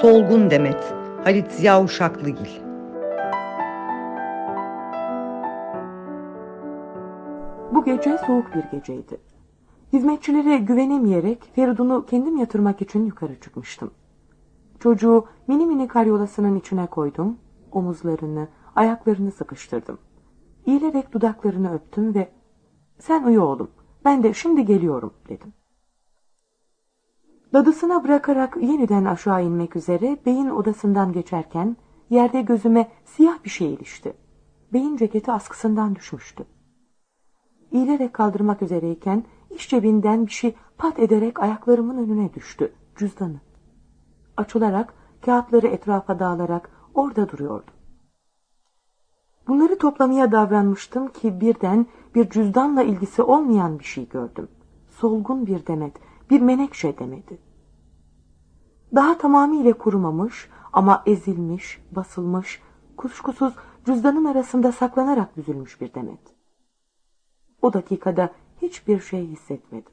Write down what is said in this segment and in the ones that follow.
Solgun Demet Halit Ziya Uşaklıgil Bu gece soğuk bir geceydi. Hizmetçilere güvenemeyerek Feridun'u kendim yatırmak için yukarı çıkmıştım. Çocuğu mini mini karyolasının içine koydum, omuzlarını, ayaklarını sıkıştırdım. İyilerek dudaklarını öptüm ve ''Sen uyu oğlum, ben de şimdi geliyorum.'' dedim. Dadısına bırakarak yeniden aşağı inmek üzere beyin odasından geçerken yerde gözüme siyah bir şey ilişti. Beyin ceketi askısından düşmüştü. İğilerek kaldırmak üzereyken iş cebinden bir şey pat ederek ayaklarımın önüne düştü. Cüzdanı. Açılarak kağıtları etrafa dağılarak orada duruyordu. Bunları toplamaya davranmıştım ki birden bir cüzdanla ilgisi olmayan bir şey gördüm. Solgun bir demet, bir menekşe demedi. Daha tamamıyla kurumamış ama ezilmiş, basılmış, kuşkusuz cüzdanın arasında saklanarak büzülmüş bir demet. O dakikada hiçbir şey hissetmedim.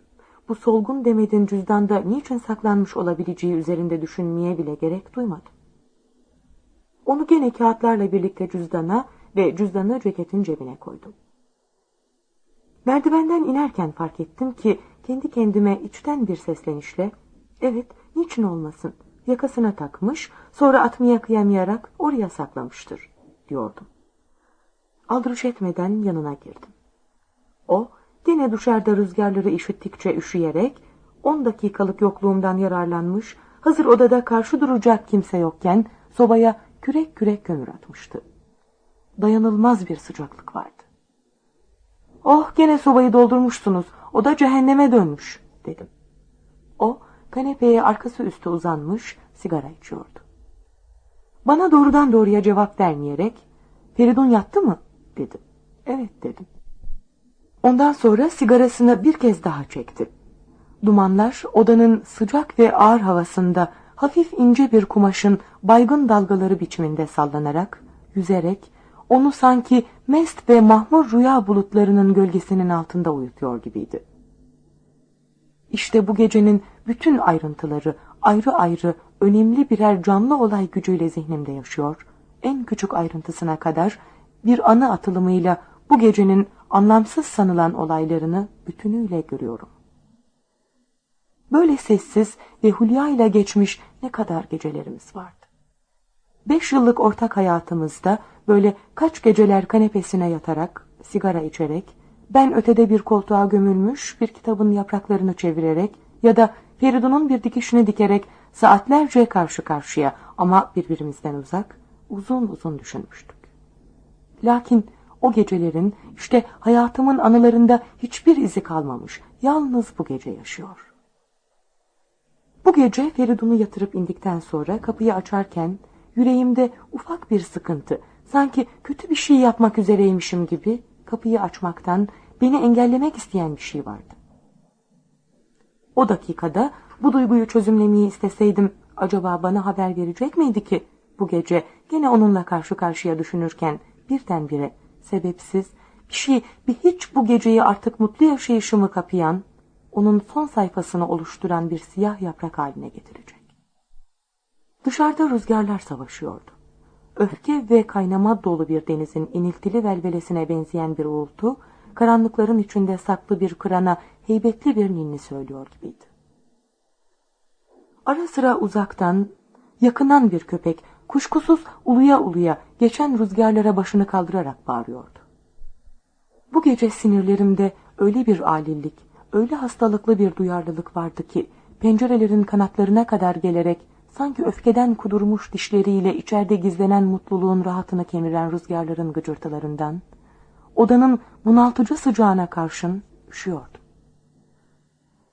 Bu solgun demedin cüzdanda niçin saklanmış olabileceği üzerinde düşünmeye bile gerek duymadım. Onu gene kağıtlarla birlikte cüzdana ve cüzdanı ceketin cebine koydum. Merdivenden inerken fark ettim ki kendi kendime içten bir seslenişle evet niçin olmasın yakasına takmış sonra atmaya kıyamayarak oraya saklamıştır diyordum. Aldırış etmeden yanına girdim. O gene dışarıda rüzgarları işittikçe üşüyerek on dakikalık yokluğumdan yararlanmış hazır odada karşı duracak kimse yokken sobaya kürek kürek kömür atmıştı. Dayanılmaz bir sıcaklık vardı. Oh gene sobayı doldurmuşsunuz o da cehenneme dönmüş dedim. Kanepeye arkası üstü uzanmış sigara içiyordu. Bana doğrudan doğruya cevap vermeyerek Feridun yattı mı dedim. Evet dedim. Ondan sonra sigarasını bir kez daha çekti. Dumanlar odanın sıcak ve ağır havasında hafif ince bir kumaşın baygın dalgaları biçiminde sallanarak, yüzerek, onu sanki mest ve mahmur rüya bulutlarının gölgesinin altında uyutuyor gibiydi. İşte bu gecenin bütün ayrıntıları ayrı ayrı önemli birer canlı olay gücüyle zihnimde yaşıyor. En küçük ayrıntısına kadar bir anı atılımıyla bu gecenin anlamsız sanılan olaylarını bütünüyle görüyorum. Böyle sessiz ve Hülya ile geçmiş ne kadar gecelerimiz vardı. Beş yıllık ortak hayatımızda böyle kaç geceler kanepesine yatarak, sigara içerek, ben ötede bir koltuğa gömülmüş bir kitabın yapraklarını çevirerek ya da Feridun'un bir dikişini dikerek saatlerce karşı karşıya ama birbirimizden uzak, uzun uzun düşünmüştük. Lakin o gecelerin işte hayatımın anılarında hiçbir izi kalmamış. Yalnız bu gece yaşıyor. Bu gece Feridun'u yatırıp indikten sonra kapıyı açarken yüreğimde ufak bir sıkıntı, sanki kötü bir şey yapmak üzereymişim gibi kapıyı açmaktan beni engellemek isteyen bir şey vardı. O dakikada bu duyguyu çözümlemeyi isteseydim acaba bana haber verecek miydi ki bu gece gene onunla karşı karşıya düşünürken birdenbire sebepsiz bir şey bir hiç bu geceyi artık mutlu yaşayışımı kapayan onun son sayfasını oluşturan bir siyah yaprak haline getirecek. Dışarıda rüzgarlar savaşıyordu. Öfke ve kaynama dolu bir denizin iniltili velvelesine benzeyen bir uğultu, karanlıkların içinde saklı bir kırana heybetli bir ninni söylüyor gibiydi. Ara sıra uzaktan, yakından bir köpek, kuşkusuz uluya uluya geçen rüzgarlara başını kaldırarak bağırıyordu. Bu gece sinirlerimde öyle bir alillik, öyle hastalıklı bir duyarlılık vardı ki, pencerelerin kanatlarına kadar gelerek, sanki öfkeden kudurmuş dişleriyle içeride gizlenen mutluluğun rahatını kemiren rüzgarların gıcırtılarından, odanın bunaltıcı sıcağına karşın üşüyordum.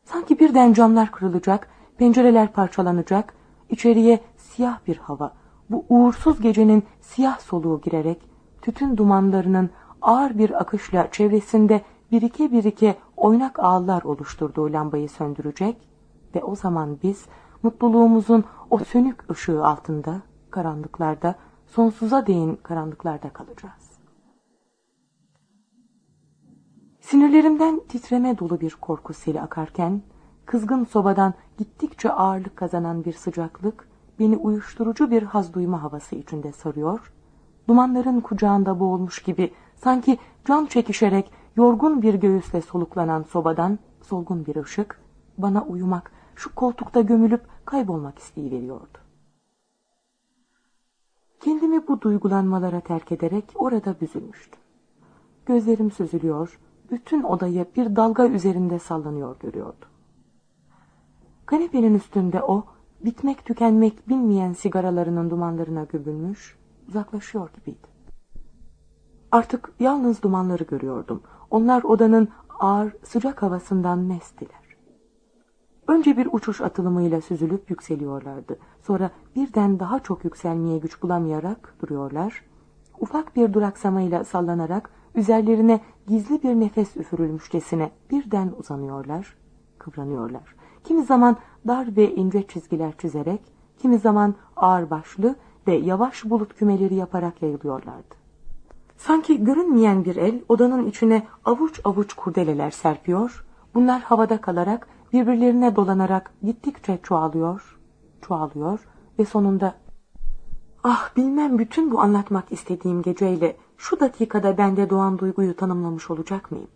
Sanki birden camlar kırılacak, pencereler parçalanacak, içeriye siyah bir hava, bu uğursuz gecenin siyah soluğu girerek, tütün dumanlarının ağır bir akışla çevresinde birike birike oynak ağlar oluşturduğu lambayı söndürecek ve o zaman biz mutluluğumuzun o sönük ışığı altında, karanlıklarda, sonsuza değin karanlıklarda kalacağız. Sinirlerimden titreme dolu bir korku seli akarken, kızgın sobadan gittikçe ağırlık kazanan bir sıcaklık, beni uyuşturucu bir haz duyma havası içinde sarıyor, dumanların kucağında boğulmuş gibi sanki can çekişerek yorgun bir göğüsle soluklanan sobadan solgun bir ışık bana uyumak, şu koltukta gömülüp kaybolmak isteği veriyordu. Kendimi bu duygulanmalara terk ederek orada büzülmüştüm. Gözlerim süzülüyor, bütün odayı bir dalga üzerinde sallanıyor görüyordum. Kanepenin üstünde o, bitmek tükenmek bilmeyen sigaralarının dumanlarına gömülmüş, uzaklaşıyor gibiydi. Artık yalnız dumanları görüyordum. Onlar odanın ağır, sıcak havasından mestiler. Önce bir uçuş atılımıyla süzülüp yükseliyorlardı. Sonra birden daha çok yükselmeye güç bulamayarak duruyorlar. Ufak bir duraksamayla sallanarak üzerlerine gizli bir nefes üfürülmüşçesine birden uzanıyorlar, kıvranıyorlar. Kimi zaman dar ve ince çizgiler çizerek, kimi zaman ağır başlı ve yavaş bulut kümeleri yaparak yayılıyorlardı. Sanki görünmeyen bir el odanın içine avuç avuç kurdeleler serpiyor, bunlar havada kalarak birbirlerine dolanarak gittikçe çoğalıyor, çoğalıyor ve sonunda ah bilmem bütün bu anlatmak istediğim geceyle şu dakikada bende doğan duyguyu tanımlamış olacak mıyım?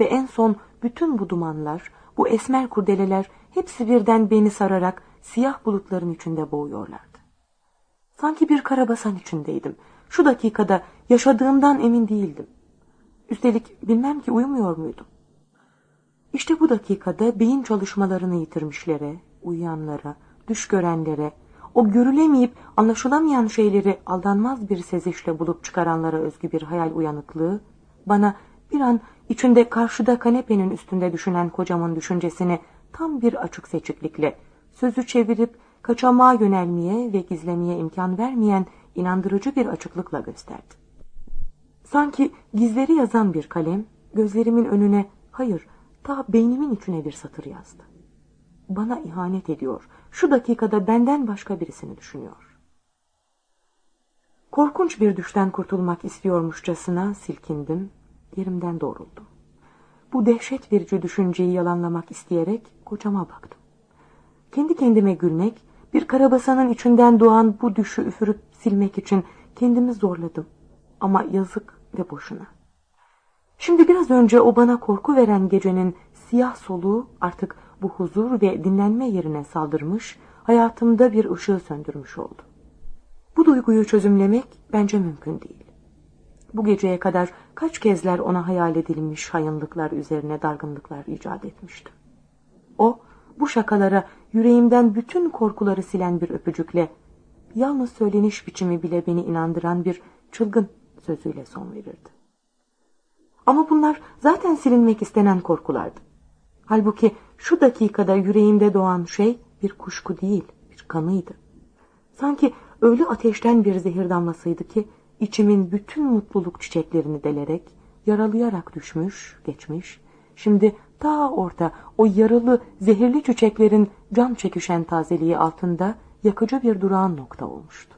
Ve en son bütün bu dumanlar, bu esmer kurdeleler hepsi birden beni sararak siyah bulutların içinde boğuyorlardı. Sanki bir karabasan içindeydim. Şu dakikada yaşadığımdan emin değildim. Üstelik bilmem ki uyumuyor muydum? İşte bu dakikada beyin çalışmalarını yitirmişlere, uyuyanlara, düş görenlere, o görülemeyip anlaşılamayan şeyleri aldanmaz bir sezişle bulup çıkaranlara özgü bir hayal uyanıklığı, bana bir an içinde karşıda kanepenin üstünde düşünen kocamın düşüncesini tam bir açık seçiklikle, sözü çevirip kaçamağa yönelmeye ve gizlemeye imkan vermeyen inandırıcı bir açıklıkla gösterdi. Sanki gizleri yazan bir kalem, gözlerimin önüne, hayır, ta beynimin içine bir satır yazdı. Bana ihanet ediyor, şu dakikada benden başka birisini düşünüyor. Korkunç bir düşten kurtulmak istiyormuşçasına silkindim, yerimden doğruldum. Bu dehşet verici düşünceyi yalanlamak isteyerek kocama baktım. Kendi kendime gülmek, bir karabasanın içinden doğan bu düşü üfürüp silmek için kendimi zorladım. Ama yazık ve boşuna. Şimdi biraz önce o bana korku veren gecenin siyah soluğu artık bu huzur ve dinlenme yerine saldırmış, hayatımda bir ışığı söndürmüş oldu. Bu duyguyu çözümlemek bence mümkün değil. Bu geceye kadar kaç kezler ona hayal edilmiş hayınlıklar üzerine dargınlıklar icat etmişti. O, bu şakalara yüreğimden bütün korkuları silen bir öpücükle, yalnız söyleniş biçimi bile beni inandıran bir çılgın sözüyle son verirdi. Ama bunlar zaten silinmek istenen korkulardı. Halbuki şu dakikada yüreğimde doğan şey bir kuşku değil, bir kanıydı. Sanki öyle ateşten bir zehir damlasıydı ki içimin bütün mutluluk çiçeklerini delerek, yaralayarak düşmüş, geçmiş, şimdi ta orta o yaralı, zehirli çiçeklerin cam çekişen tazeliği altında yakıcı bir durağan nokta olmuştu.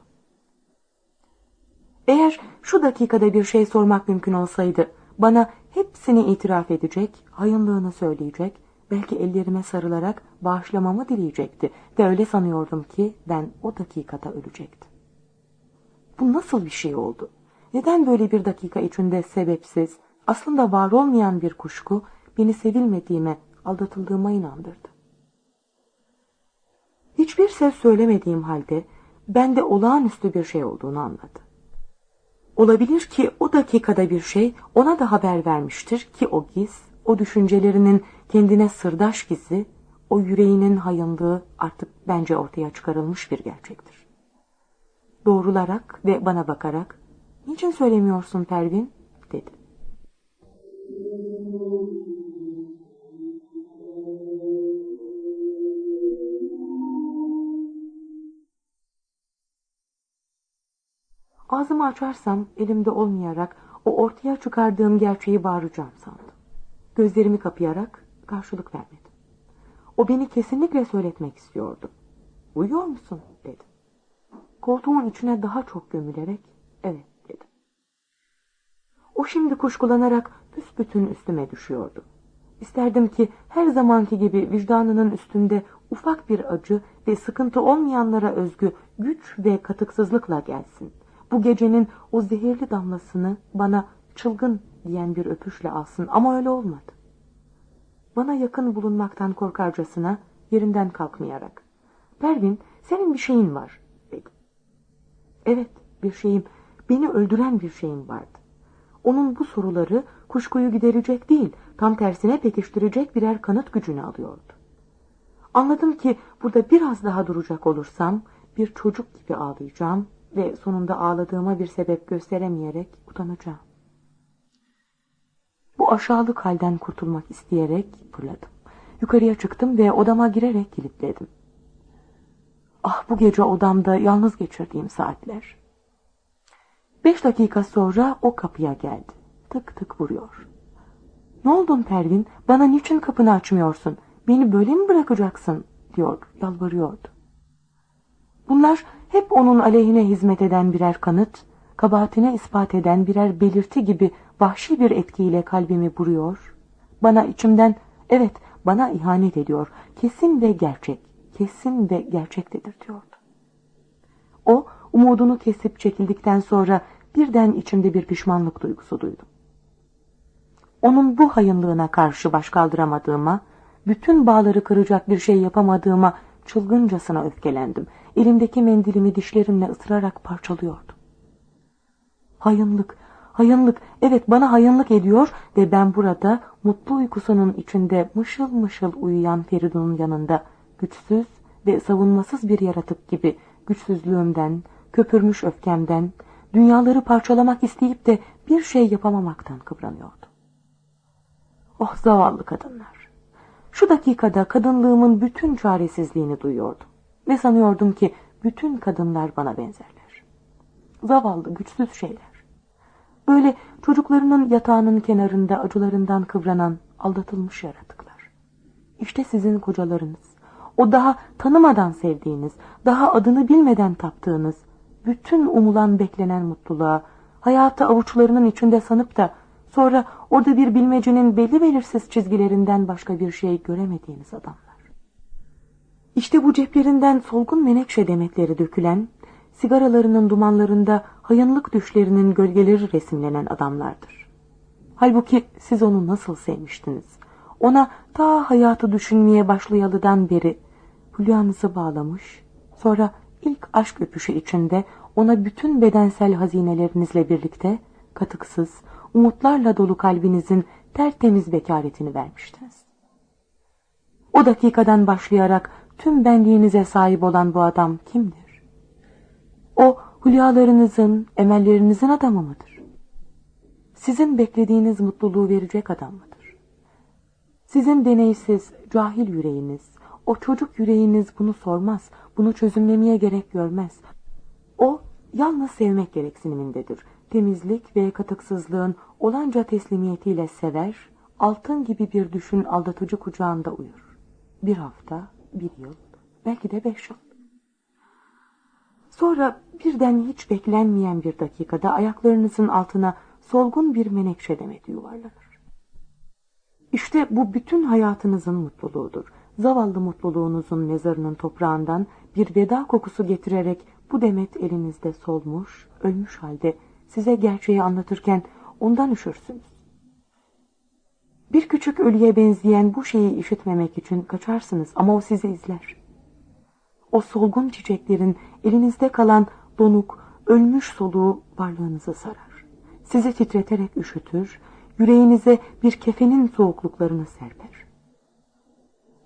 Eğer şu dakikada bir şey sormak mümkün olsaydı, bana hepsini itiraf edecek, hayınlığını söyleyecek, belki ellerime sarılarak bağışlamamı dileyecekti ve öyle sanıyordum ki ben o dakikada ölecektim. Bu nasıl bir şey oldu? Neden böyle bir dakika içinde sebepsiz, aslında var olmayan bir kuşku beni sevilmediğime, aldatıldığıma inandırdı? Hiçbir ses söylemediğim halde bende olağanüstü bir şey olduğunu anladı. Olabilir ki o dakikada bir şey ona da haber vermiştir ki o giz, o düşüncelerinin kendine sırdaş gizi, o yüreğinin hayınlığı artık bence ortaya çıkarılmış bir gerçektir. Doğrularak ve bana bakarak, ''Niçin söylemiyorsun Pervin?'' dedi. Ağzımı açarsam elimde olmayarak o ortaya çıkardığım gerçeği bağıracağım sandım. Gözlerimi kapayarak karşılık vermedim. O beni kesinlikle söyletmek istiyordu. Uyuyor musun? dedim. Koltuğun içine daha çok gömülerek evet dedim. O şimdi kuşkulanarak büsbütün üstüme düşüyordu. İsterdim ki her zamanki gibi vicdanının üstünde ufak bir acı ve sıkıntı olmayanlara özgü güç ve katıksızlıkla gelsin. Bu gecenin o zehirli damlasını bana çılgın diyen bir öpüşle alsın ama öyle olmadı. Bana yakın bulunmaktan korkarcasına yerinden kalkmayarak. Pervin senin bir şeyin var dedi. Evet bir şeyim, beni öldüren bir şeyim vardı. Onun bu soruları kuşkuyu giderecek değil, tam tersine pekiştirecek birer kanıt gücünü alıyordu. Anladım ki burada biraz daha duracak olursam bir çocuk gibi ağlayacağım ve sonunda ağladığıma bir sebep gösteremeyerek utanacağım. Bu aşağılık halden kurtulmak isteyerek fırladım. Yukarıya çıktım ve odama girerek kilitledim. Ah bu gece odamda yalnız geçirdiğim saatler. Beş dakika sonra o kapıya geldi. Tık tık vuruyor. Ne oldun Pervin? Bana niçin kapını açmıyorsun? Beni böyle mi bırakacaksın? diyor, yalvarıyordu. Bunlar hep onun aleyhine hizmet eden birer kanıt, kabahatine ispat eden birer belirti gibi vahşi bir etkiyle kalbimi vuruyor. Bana içimden, evet bana ihanet ediyor, kesin ve gerçek, kesin ve gerçektedir diyordu. O, umudunu kesip çekildikten sonra birden içimde bir pişmanlık duygusu duydum. Onun bu hayınlığına karşı baş kaldıramadığıma, bütün bağları kıracak bir şey yapamadığıma çılgıncasına öfkelendim. Elimdeki mendilimi dişlerimle ısırarak parçalıyordum. Hayınlık, hayınlık, evet bana hayınlık ediyor ve ben burada mutlu uykusunun içinde mışıl mışıl uyuyan Feridun'un yanında güçsüz ve savunmasız bir yaratık gibi güçsüzlüğümden, köpürmüş öfkemden, dünyaları parçalamak isteyip de bir şey yapamamaktan kıvranıyordum. Oh zavallı kadınlar. Şu dakikada kadınlığımın bütün çaresizliğini duyuyordum. Ve sanıyordum ki bütün kadınlar bana benzerler. Zavallı, güçsüz şeyler. Böyle çocuklarının yatağının kenarında acılarından kıvranan aldatılmış yaratıklar. İşte sizin kocalarınız. O daha tanımadan sevdiğiniz, daha adını bilmeden taptığınız, bütün umulan beklenen mutluluğa, hayatı avuçlarının içinde sanıp da sonra orada bir bilmecenin belli belirsiz çizgilerinden başka bir şey göremediğiniz adamlar. İşte bu ceplerinden solgun menekşe demetleri dökülen, sigaralarının dumanlarında hayınlık düşlerinin gölgeleri resimlenen adamlardır. Halbuki siz onu nasıl sevmiştiniz? Ona ta hayatı düşünmeye başlayalıdan beri hülyanızı bağlamış, sonra ilk aşk öpüşü içinde ona bütün bedensel hazinelerinizle birlikte katıksız, umutlarla dolu kalbinizin tertemiz bekaretini vermiştiniz. O dakikadan başlayarak tüm benliğinize sahip olan bu adam kimdir? O hülyalarınızın, emellerinizin adamı mıdır? Sizin beklediğiniz mutluluğu verecek adam mıdır? Sizin deneysiz, cahil yüreğiniz, o çocuk yüreğiniz bunu sormaz, bunu çözümlemeye gerek görmez. O yalnız sevmek gereksinimindedir. Temizlik ve katıksızlığın olanca teslimiyetiyle sever, altın gibi bir düşün aldatıcı kucağında uyur. Bir hafta, bir yıl, belki de beş yıl. Sonra birden hiç beklenmeyen bir dakikada ayaklarınızın altına solgun bir menekşe demeti yuvarlanır. İşte bu bütün hayatınızın mutluluğudur. Zavallı mutluluğunuzun mezarının toprağından bir veda kokusu getirerek bu demet elinizde solmuş, ölmüş halde size gerçeği anlatırken ondan üşürsünüz. Bir küçük ölüye benzeyen bu şeyi işitmemek için kaçarsınız ama o sizi izler. O solgun çiçeklerin elinizde kalan donuk, ölmüş soluğu varlığınızı sarar. Sizi titreterek üşütür, yüreğinize bir kefenin soğukluklarını serper.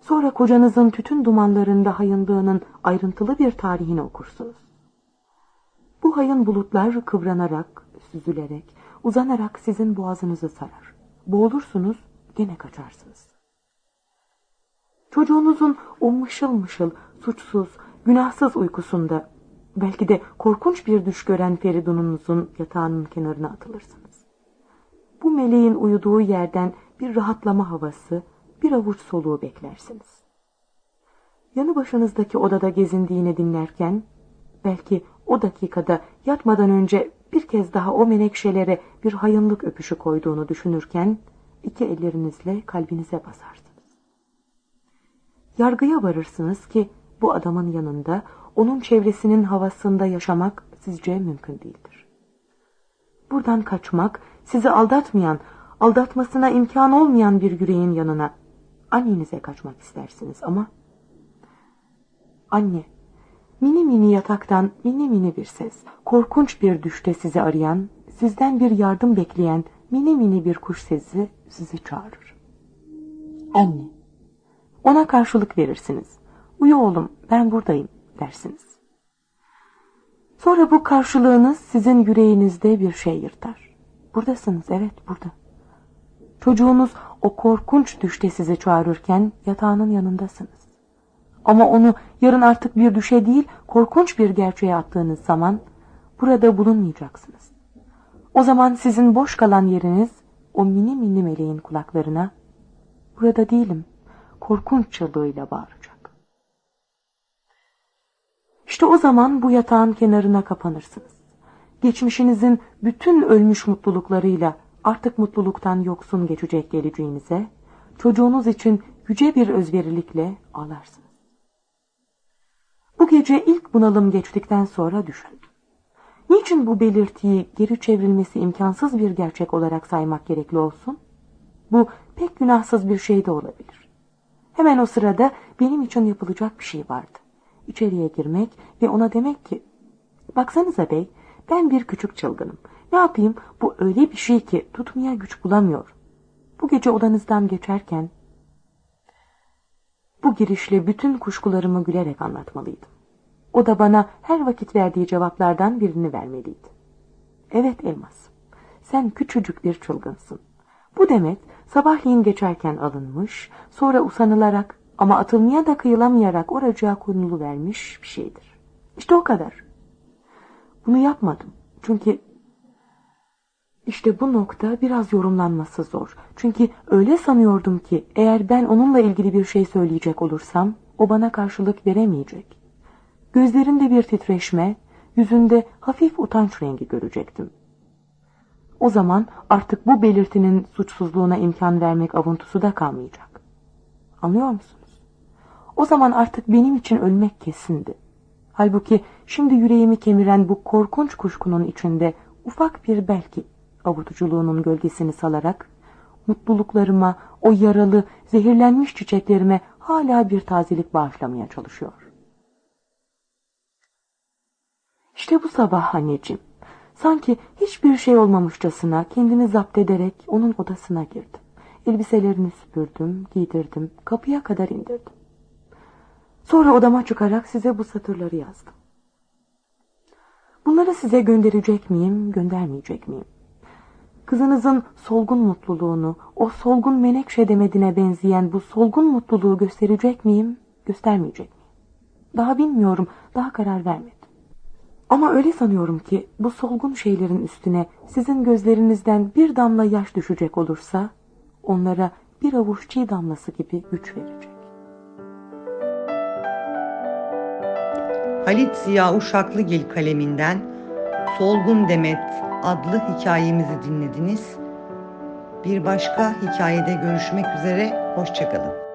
Sonra kocanızın tütün dumanlarında hayındığının ayrıntılı bir tarihini okursunuz. Bu hayın bulutlar kıvranarak, süzülerek, uzanarak sizin boğazınızı sarar. Boğulursunuz, gene kaçarsınız. Çocuğunuzun o mışıl mışıl, suçsuz, günahsız uykusunda, belki de korkunç bir düş gören Feridun'unuzun yatağının kenarına atılırsınız. Bu meleğin uyuduğu yerden bir rahatlama havası, bir avuç soluğu beklersiniz. Yanı başınızdaki odada gezindiğini dinlerken, belki o dakikada yatmadan önce bir kez daha o menekşelere bir hayınlık öpüşü koyduğunu düşünürken, iki ellerinizle kalbinize basarsınız. Yargıya varırsınız ki bu adamın yanında onun çevresinin havasında yaşamak sizce mümkün değildir. Buradan kaçmak sizi aldatmayan, aldatmasına imkan olmayan bir yüreğin yanına annenize kaçmak istersiniz ama anne mini mini yataktan mini mini bir ses, korkunç bir düşte sizi arayan, sizden bir yardım bekleyen mini mini bir kuş sesi sizi çağırır. Anne. Ona karşılık verirsiniz. Uyu oğlum ben buradayım dersiniz. Sonra bu karşılığınız sizin yüreğinizde bir şey yırtar. Buradasınız evet burada. Çocuğunuz o korkunç düşte sizi çağırırken yatağının yanındasınız. Ama onu yarın artık bir düşe değil korkunç bir gerçeğe attığınız zaman burada bulunmayacaksınız. O zaman sizin boş kalan yeriniz o mini mini meleğin kulaklarına burada değilim korkunç çığlığıyla bağıracak. İşte o zaman bu yatağın kenarına kapanırsınız. Geçmişinizin bütün ölmüş mutluluklarıyla artık mutluluktan yoksun geçecek geleceğinize, çocuğunuz için yüce bir özverilikle ağlarsınız. Bu gece ilk bunalım geçtikten sonra düşündüm. Niçin bu belirtiyi geri çevrilmesi imkansız bir gerçek olarak saymak gerekli olsun? Bu pek günahsız bir şey de olabilir. Hemen o sırada benim için yapılacak bir şey vardı. İçeriye girmek ve ona demek ki, baksanıza bey, ben bir küçük çılgınım. Ne yapayım bu öyle bir şey ki tutmaya güç bulamıyor. Bu gece odanızdan geçerken, bu girişle bütün kuşkularımı gülerek anlatmalıydım. O da bana her vakit verdiği cevaplardan birini vermeliydi. Evet Elmas, sen küçücük bir çılgınsın. Bu demet sabahleyin geçerken alınmış, sonra usanılarak ama atılmaya da kıyılamayarak oracığa konulu vermiş bir şeydir. İşte o kadar. Bunu yapmadım. Çünkü işte bu nokta biraz yorumlanması zor. Çünkü öyle sanıyordum ki eğer ben onunla ilgili bir şey söyleyecek olursam o bana karşılık veremeyecek. Gözlerinde bir titreşme, yüzünde hafif utanç rengi görecektim. O zaman artık bu belirtinin suçsuzluğuna imkan vermek avuntusu da kalmayacak. Anlıyor musunuz? O zaman artık benim için ölmek kesindi. Halbuki şimdi yüreğimi kemiren bu korkunç kuşkunun içinde ufak bir belki avutuculuğunun gölgesini salarak mutluluklarıma, o yaralı, zehirlenmiş çiçeklerime hala bir tazelik bağışlamaya çalışıyor. İşte bu sabah anneciğim, sanki hiçbir şey olmamışçasına kendimi zapt ederek onun odasına girdim. Elbiselerini süpürdüm, giydirdim, kapıya kadar indirdim. Sonra odama çıkarak size bu satırları yazdım. Bunları size gönderecek miyim, göndermeyecek miyim? Kızınızın solgun mutluluğunu, o solgun menekşe demedine benzeyen bu solgun mutluluğu gösterecek miyim, göstermeyecek miyim? Daha bilmiyorum, daha karar vermedim. Ama öyle sanıyorum ki bu solgun şeylerin üstüne sizin gözlerinizden bir damla yaş düşecek olursa onlara bir avuç çiğ damlası gibi güç verecek. Halit Ziya Uşaklıgil kaleminden Solgun Demet adlı hikayemizi dinlediniz. Bir başka hikayede görüşmek üzere, hoşçakalın.